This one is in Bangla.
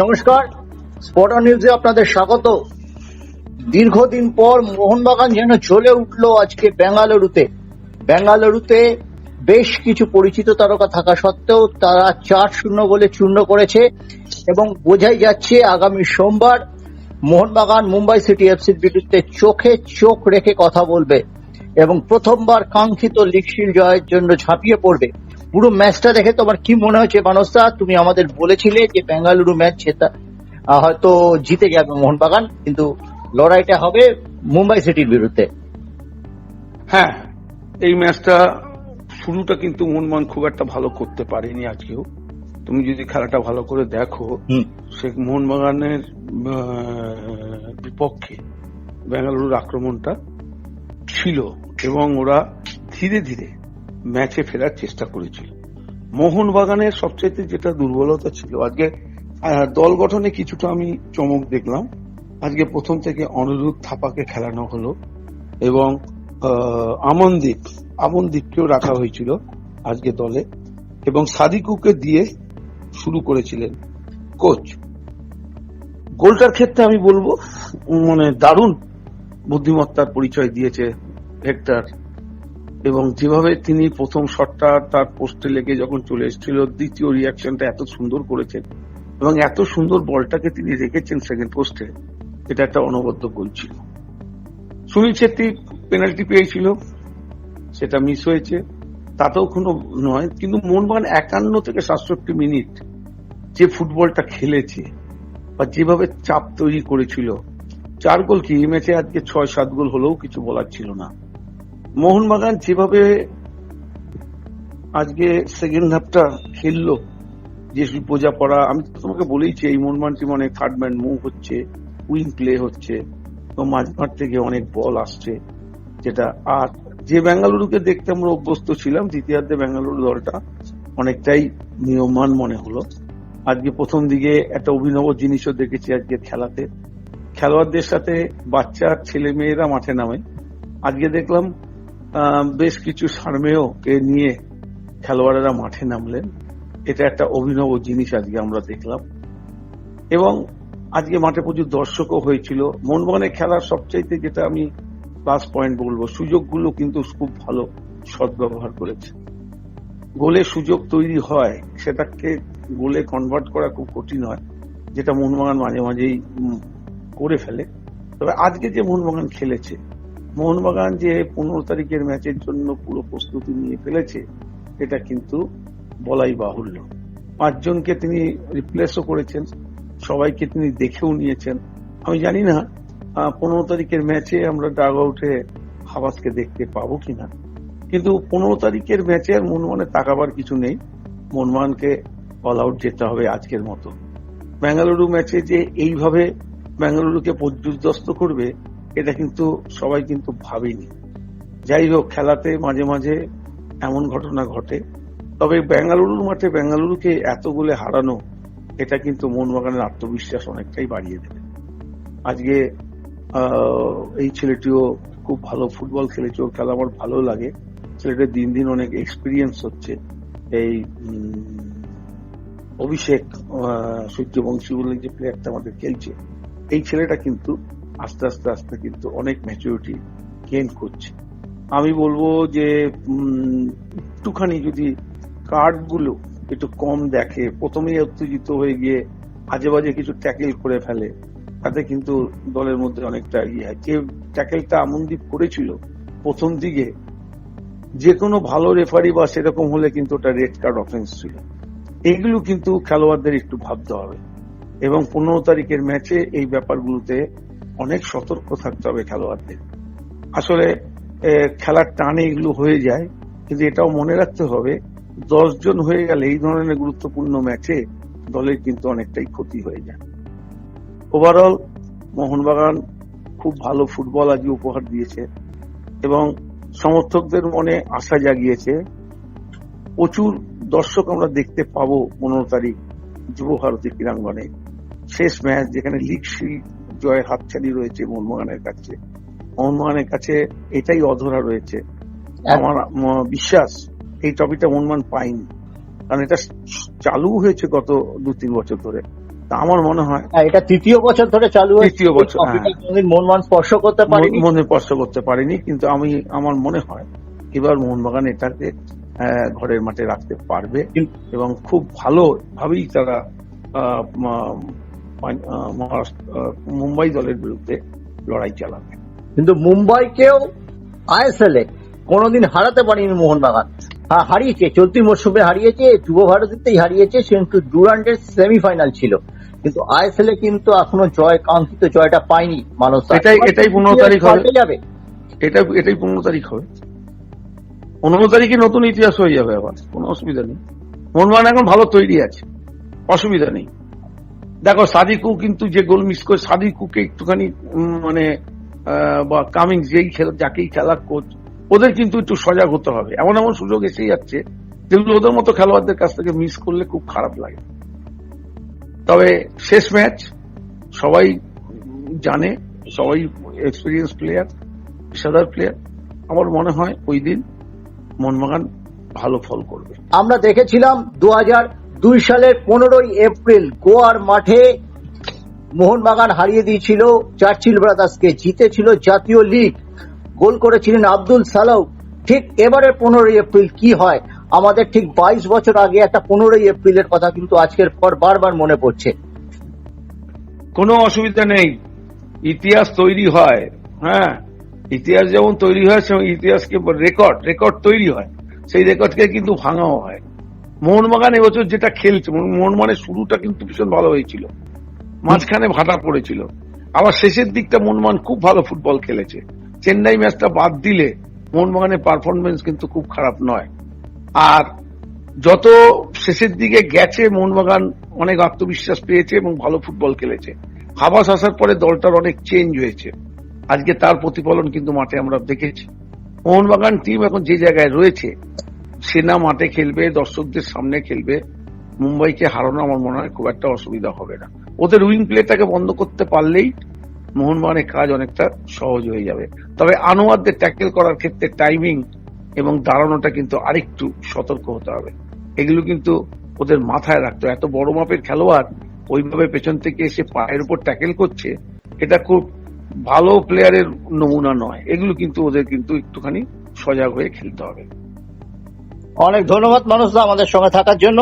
নমস্কার। স্পট নিউজে আপনাদের স্বাগত। দীর্ঘদিন পর মোহনবাগান যেন জ্বলে উঠল আজকে বেঙ্গালুরুতে। বেঙ্গালুরুতে বেশ কিছু পরিচিত তারকা থাকা সত্ত্বেও তারা চার শূন্য গোলে চূর্ণ করেছে এবং বোঝাই যাচ্ছে আগামী সোমবার মোহনবাগান মুম্বাই সিটি এফসির বিরুদ্ধে চোখে চোখ রেখে কথা বলবে এবং প্রথমবার কাঙ্ক্ষিত লিগ জয়ের জন্য ঝাঁপিয়ে পড়বে। পুরো ম্যাচটা দেখে তোমার কি মনে হয়েছে মানসদা তুমি আমাদের বলেছিলে যে বেঙ্গালুরু ম্যাচ সেটা হয়তো জিতে যাবে মোহনবাগান কিন্তু লড়াইটা হবে মুম্বাই সিটির বিরুদ্ধে। হ্যাঁ এই ম্যাচটা শুরুটা কিন্তু মোহনবাগান খুব একটা ভালো করতে পারেনি আজকেও। তুমি যদি খেলাটা ভালো করে দেখো সে মোহনবাগানের বিপক্ষে বেঙ্গালুরুর আক্রমণটা ছিল এবং ওরা ধীরে ধীরে ম্যাচে ফেরার চেষ্টা করেছিল। মোহনবাগানের সবচেয়ে যেটা দুর্বলতা ছিল, আজকে দল গঠনে কিছুটা আমি চমক দেখলাম। আজকে প্রথম থেকে অনিরুদ্ধ থাপাকে খেলানো হলো এবং আমনদীপ, আমনদীপকেও রাখা হয়েছিল আজকে দলে এবং সাদিকুকে দিয়ে শুরু করেছিলেন কোচ। গোলটার ক্ষেত্রে আমি বলব মানে দারুণ বুদ্ধিমত্তার পরিচয় দিয়েছে হেক্টর এবং যেভাবে তিনি প্রথম শটটা তার পোস্টে লেগে যখন চলে এসেছিল, দ্বিতীয় রিয়াকশনটা এত সুন্দর করেছেন এবং এত সুন্দর বলটাকে তিনি রেখেছেন সেকেন্ড পোস্টে এটা একটা অনবদ্য গোল ছিল। সুনীল ছেত্রী পেনাল্টি পেয়েছিল, সেটা মিস হয়েছে। তাতেও কোনো নয়, কিন্তু মোহনবাগান একান্ন থেকে সাতষট্টি মিনিট যে ফুটবলটা খেলেছে বা যেভাবে চাপ তৈরি করেছিল, চার গোল কি এই ম্যাচে আজকে ছয় সাত গোল হলেও কিছু বলার ছিল না। মোহনবাগান যেভাবে আজকে সেকেন্ড হাফটা খেললো, যে বোঝা পড়া, আমি তোমাকে বলেইছি, এই মোহনবাগান টিম অনেক থার্ড ম্যান মুভ হচ্ছে উইং প্লে হচ্ছে, তো মাঝমাঠ থেকে অনেক বল আসছে, যেটা আর যে বেঙ্গালুরুকে দেখতে আমরা অভ্যস্ত ছিলাম, দ্বিতীয়ার্ধে বেঙ্গালুরু দলটা অনেকটাই নিয়মান মনে হলো। আজকে প্রথম দিকে একটা অভিনব জিনিসও দেখেছি আজকে খেলাতে। খেলোয়াড়দের সাথে বাচ্চা ছেলে মেয়েরা মাঠে নামে। আজকে দেখলাম বেশ কিছু সার্মেয় কে নিয়ে খেলোয়াড়েরা মাঠে নামলেন। এটা একটা অভিনব জিনিস আজকে আমরা দেখলাম। এবং আজকে মাঠে প্রচুর দর্শকও হয়েছিল। মোহনবাগানের খেলার সবচাইতে যেটা আমি প্লাস পয়েন্ট বলব, সুযোগগুলো কিন্তু খুব ভালো সদ্ব্যবহার করেছে। গোলে সুযোগ তৈরি হয়, সেটাকে গোলে কনভার্ট করা খুব কঠিন হয়, যেটা মোহনবাগান মাঝে মাঝেই করে ফেলে। তবে আজকে যে মোহনবাগান খেলেছে মোহনবাগান যে পনেরো তারিখের ম্যাচের জন্য পুরো প্রস্তুতি নিয়ে ফেলেছে, এটা কিন্তু বলাই বাহুল্য। পাঁচজনকে তিনি রিপ্লেসও করেছেন, সবাইকে তিনি দেখেও নিয়েছেন। আমি জানি না পনেরো তারিখের ম্যাচে আমরা ডাগ আউটে হাবাসকে দেখতে পাবো কিনা। কিন্তু পনেরো তারিখের ম্যাচে আর মনমানে তাকাবার কিছু নেই। মনমানকে অল আউট যেতে হবে আজকের মতো। বেঙ্গালুরু ম্যাচে যে এইভাবে বেঙ্গালুরুকে পর্যুদস্ত করবে এটা কিন্তু সবাই কিন্তু ভাবেনি। যাই হোক, খেলাতে মাঝে মাঝে এমন ঘটনা ঘটে। তবে বেঙ্গালুরুর মাঠে বেঙ্গালুরুকে এত গোলে হারানো, এটা কিন্তু মোহনবাগানের আত্মবিশ্বাস অনেকটাই বাড়িয়ে দেবে। আজকে এই ছেলেটিও খুব ভালো ফুটবল খেলেছে, ওর খেলা আমার ভালো লাগে। ছেলেটার দিন দিন অনেক এক্সপিরিয়েন্স হচ্ছে। এই অভিষেক সূর্যবংশী বলে যে প্লেয়ারটা আমাদের খেলছে, এই ছেলেটা কিন্তু আস্তে আস্তে আস্তে কিন্তু অনেক ম্যাচুরিটি গেইন করছে। আমি বলব যে একটুখানি যদি কার্ডগুলো একটু কম দেখে, প্রথমেই উত্তেজিত হয়ে গিয়ে আজে বাজে কিছু ট্যাকেল করে ফেলে, তাতে কিন্তু দলের মধ্যে অনেকটা ইয়ে হয়। যে ট্যাকেলটা আমনদীপ করেছিল, প্রথম দিকে যে কোনো ভালো রেফারি বা সেরকম হলে কিন্তু ওটা রেড কার্ড অফেন্স ছিল। এগুলো কিন্তু খেলোয়াড়দের একটু ভাবতে হবে। এবং পনেরো তারিখের ম্যাচে এই ব্যাপারগুলোতে অনেক সতর্ক থাকতে হবে খেলোয়াড়দের। আসলে খেলার টানে এগুলো হয়ে যায়, কিন্তু এটাও মনে রাখতে হবে, দশ জন হয়ে গেলে এই ধরনের গুরুত্বপূর্ণ ম্যাচে দলের কিন্তু অনেকটাই ক্ষতি হয়ে যায়। ওভারঅল মোহনবাগান খুব ভালো ফুটবল আজকে উপহার দিয়েছে এবং সমর্থকদের মনে আশা জাগিয়েছে, প্রচুর দর্শক আমরা দেখতে পাবো পনেরো তারিখ যুব ভারতী ক্রীড়াঙ্গনে। শেষ ম্যাচ যেখানে লিগ শিল্ড জয়ের হাতছানি রয়েছে মোহনবাগানের কাছে। মোহনবাগানের কাছে এটাই অধরা রয়েছে। আমার বিশ্বাস এই ট্রফিটা মোহনবাগান পায়নি। কারণ এটা চালু হয়েছে গত দু তিন বছর ধরে। তা আমার মনে হয় হ্যাঁ, এটা তৃতীয় বছর ধরে চালু তৃতীয় বছর, হ্যাঁ। মোহনবাগান স্পর্শ করতে পারেনি। মন- স্পর্শ করতে পারিনি কিন্তু আমি আমার মনে হয় এবার মোহনবাগান এটাকে ঘরের মাঠে রাখতে পারবে এবং খুব ভালো ভাবেই তারা মুম্বাই দলের বিরুদ্ধে লড়াই চালাবে। কিন্তু মুম্বাইকেও আইএসএল এ কোনোদিন হারাতে পারেনি মোহনবাগান। হ্যাঁ হারিয়েছে চলতি মরশুমে হারিয়েছে যুব ভারতীতেই হারিয়েছে সে কিন্তু ডুরান্ডের সেমিফাইনাল ছিল। কিন্তু আইএসএল এ কিন্তু এখনও জয় কাঙ্ক্ষিত জয়টা পায়নি মানুষ এটাই- এটাই 15 তারিখ হবে। যাবে। এটা এটাই পনেরো তারিখ হবে। পনেরো তারিখে নতুন ইতিহাস হয়ে যাবে আবার কোনো অসুবিধা নেই। মোহনবাগান এখন ভালো তৈরি আছে অসুবিধা নেই। দেখো, সাদিকু কিন্তু যে গোল মিস করে, সাদিকুকে একটুখানি মানে বা কামিং যেই খেলা, যাকেই খেলা কোচ, ওদের কিন্তু একটু সজাগ হতে হবে। এমন এমন সুযোগ এসেই যাচ্ছে, যেগুলো ওদের মতো খেলোয়াড়দের কাছ থেকে মিস করলে খুব খারাপ লাগে। তবে শেষ ম্যাচ সবাই জানে, সবাই এক্সপিরিয়েন্স প্লেয়ার পেশাদার প্লেয়ার আমার মনে হয় ওই দিন মোহনবাগান ভালো ফল করবে। আমরা দেখেছিলাম দু হাজার দুই সালের পনেরোই এপ্রিল গোয়ার মাঠে মোহনবাগান হারিয়ে দিয়েছিল চার্চিল ব্রাদার্সকে, জিতেছিল জাতীয় লিগ। গোল করেছিলেন আব্দুল সালাউ ঠিক এবারে পনেরোই এপ্রিল কি হয়? আমাদের ঠিক বাইশ বছর আগে একটা পনেরোই এপ্রিলের কথা কিন্তু আজকের পর বারবার মনে পড়ছে। কোনো অসুবিধা নেই। ইতিহাস তৈরি হয়। হ্যাঁ ইতিহাস যেমন তৈরি হয় সেমন ইতিহাসকে রেকর্ড রেকর্ড তৈরি হয়। সেই রেকর্ডকে কিন্তু ভাঙাও হয়। মোহনবাগান এবছর যেটা খেলছে মোহন- মোহনবাগানের শুরুটা কিন্তু ভীষণ ভালো হয়েছিল। মাঝখানে ভাটা পড়েছিল। আবার শেষের দিকটা মোহনবাগান খুব ভালো ফুটবল খেলেছে। চেন্নাই ম্যাচটা বাদ দিলে মোহনবাগানের পারফরমেন্স কিন্তু খুব খারাপ নয়। আর যত শেষের দিকে গেছে, মোহনবাগান অনেক আত্মবিশ্বাস পেয়েছে এবং ভালো ফুটবল খেলেছে। হাবাস আসার পরে দলটার অনেক চেঞ্জ হয়েছে। আজকে তার প্রতিফলন কিন্তু মাঠে আমরা দেখেছি। মোহনবাগান টিম এখন যে জায়গায় রয়েছে সেনা মাঠে খেলবে, দর্শকদের সামনে খেলবে, মুম্বাইকে হারানো আমার মনে হয় খুব একটা অসুবিধা হবে না। ওদের উইং প্লেটাকে বন্ধ করতে পারলেই মোহনবাগানের কাজ অনেকটা সহজ হয়ে যাবে। তবে আনোয়ারদের ট্যাকেল করার ক্ষেত্রে টাইমিং এবং দাঁড়ানোটা কিন্তু আরেকটু সতর্ক হতে হবে। এগুলো কিন্তু ওদের মাথায় রাখতে। এত বড় মাপের খেলোয়াড় ওইভাবে পেছন থেকে এসে পায়ের উপর ট্যাকেল করছে, এটা খুব ভালো প্লেয়ারের নমুনা নয়। এগুলো কিন্তু ওদের কিন্তু একটুখানি সজাগ হয়ে খেলতে হবে। অনেক ধন্যবাদ মানুষ আমাদের সঙ্গে থাকার জন্য।